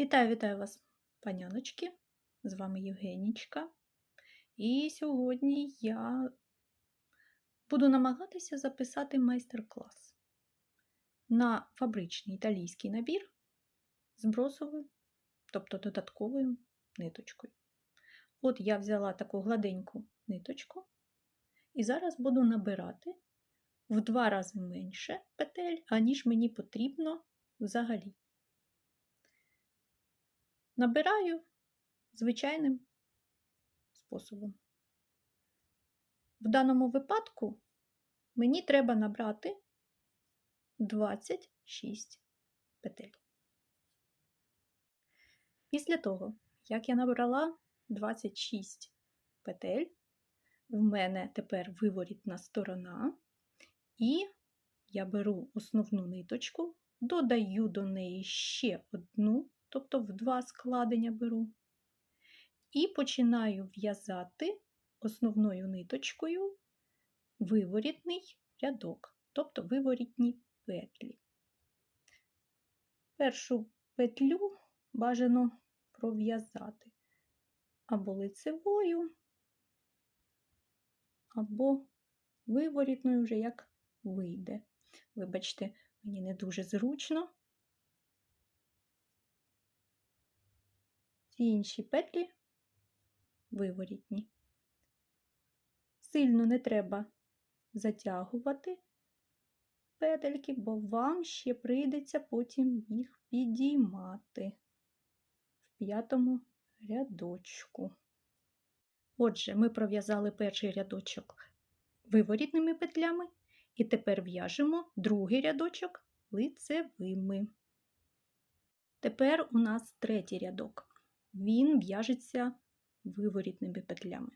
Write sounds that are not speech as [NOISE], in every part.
Вітаю, вітаю вас, паняночки! З вами Євгенічка. І сьогодні я буду намагатися записати майстер-клас на фабричний італійський набір з бросовою, тобто додатковою ниточкою. От я взяла таку гладеньку ниточку і зараз буду набирати в два рази менше петель, аніж мені потрібно взагалі. Набираю звичайним способом. В даному випадку мені треба набрати 26 петель. Після того, як я набрала 26 петель, в мене тепер виворітна сторона, і я беру основну ниточку, додаю до неї ще одну тобто в два складення беру, і починаю в'язати основною ниточкою виворітний рядок, тобто виворітні петлі. Першу петлю бажано пров'язати або лицевою, або виворітною вже як вийде. Вибачте, мені не дуже зручно. Ці інші петлі виворітні. Сильно не треба затягувати петельки, бо вам ще прийдеться потім їх підіймати в п'ятому рядочку. Отже, ми пров'язали перший рядочок виворітними петлями, і тепер в'яжемо другий рядочок лицевими. Тепер у нас третій рядок він в'яжеться виворітними петлями.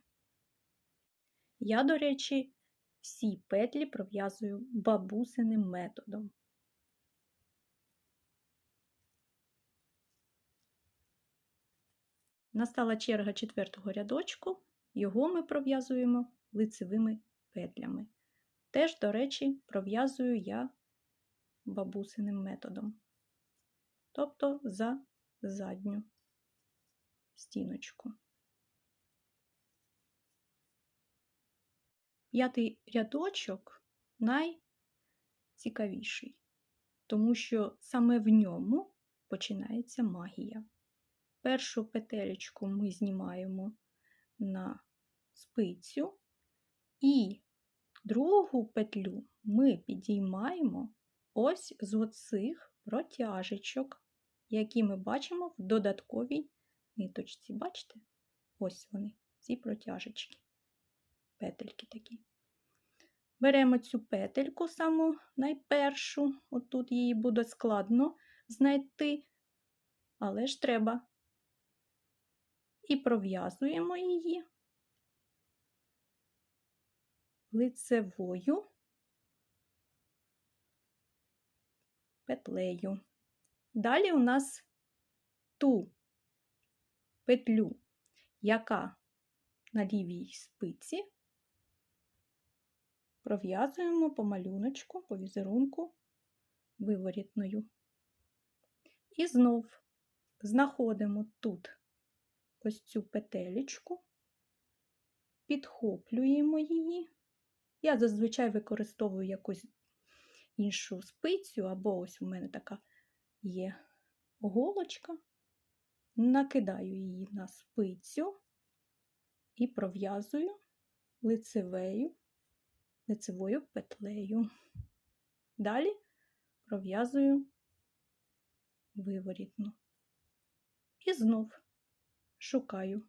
Я, до речі, всі петлі пров'язую бабусиним методом. Настала черга четвертого рядочку, його ми пров'язуємо лицевими петлями. Теж, до речі, пров'язую я бабусиним методом, тобто за задню стіночку. П'ятий рядочок найцікавіший, тому що саме в ньому починається магія. Першу петелечку ми знімаємо на спицю, і другу петлю ми підіймаємо ось з оцих протяжечок, які ми бачимо в додатковій ниточці. Бачите? Ось вони, ці протяжечки, петельки такі. Беремо цю петельку саму найпершу, отут її буде складно знайти, але ж треба. І пров'язуємо її лицевою петлею. Далі у нас ту петлю, яка на лівій спиці, пров'язуємо по малюночку, по візерунку виворітною. І знов знаходимо тут ось цю петелечку, підхоплюємо її. Я зазвичай використовую якусь іншу спицю, або ось у мене така є голочка накидаю її на спицю і пров'язую лицевою, лицевою петлею. Далі пров'язую виворітну. І знов шукаю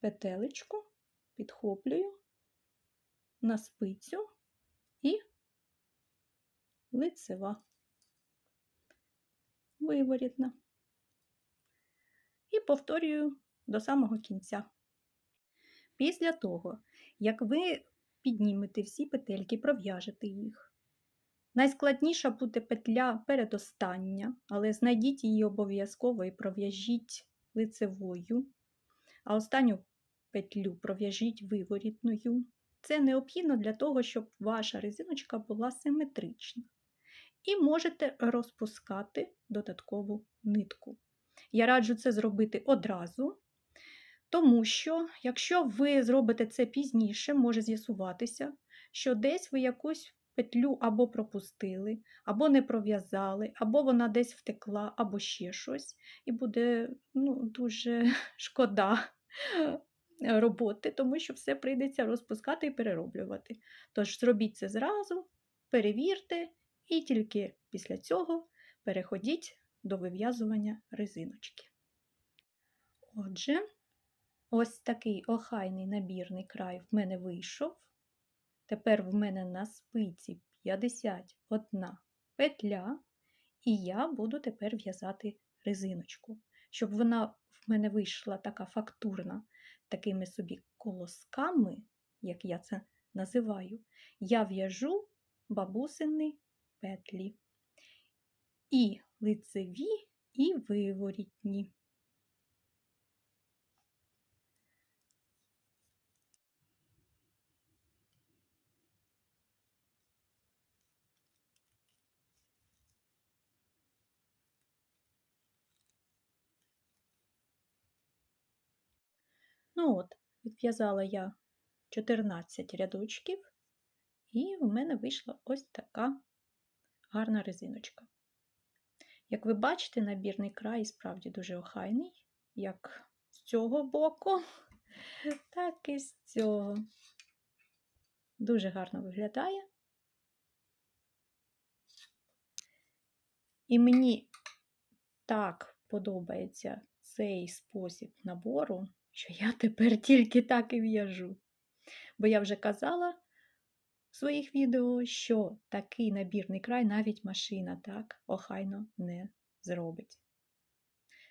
петелечку, підхоплюю на спицю і лицева, виворітна і повторюю до самого кінця. Після того, як ви піднімете всі петельки, пров'яжете їх. Найскладніша буде петля передостання, але знайдіть її обов'язково і пров'яжіть лицевою, а останню петлю пров'яжіть виворітною. Це необхідно для того, щоб ваша резиночка була симетрична. і можете розпускати додаткову нитку. Я раджу це зробити одразу, тому що, якщо ви зробите це пізніше, може з'ясуватися, що десь ви якусь петлю або пропустили, або не пров'язали, або вона десь втекла, або ще щось, і буде ну, дуже [LAUGHS] шкода роботи, тому що все прийдеться розпускати і перероблювати. Тож зробіть це зразу, перевірте, і тільки після цього переходіть до вив'язування резиночки. Отже, ось такий охайний набірний край в мене вийшов. Тепер в мене на спиці 51 петля, і я буду тепер в'язати резиночку, щоб вона в мене вийшла така фактурна, такими собі колосками, як я це називаю, я в'яжу бабусини петлі. І лицеві, і виворітні. Ну от, відв'язала я 14 рядочків, і в мене вийшла ось така гарна резиночка. Як ви бачите, набірний край справді дуже охайний, як з цього боку, [LAUGHS] так і з цього. Дуже гарно виглядає. І мені так подобається цей спосіб набору, що я тепер тільки так і в'яжу. Бо я вже казала своїх відео, що такий набірний край навіть машина так охайно не зробить.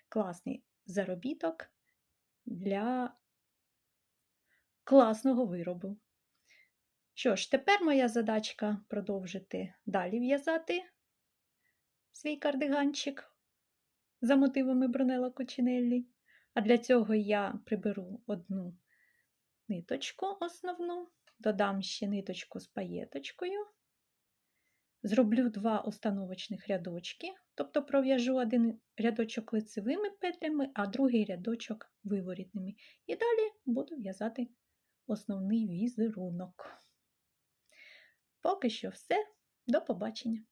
Класний заробіток для класного виробу. Що ж, тепер моя задачка продовжити далі в'язати свій кардиганчик за мотивами Брунелла Кочинеллі. А для цього я приберу одну ниточку основну, додам ще ниточку з паєточкою, зроблю два установочних рядочки, тобто пров'яжу один рядочок лицевими петлями, а другий рядочок виворітними. І далі буду в'язати основний візерунок. Поки що все, до побачення!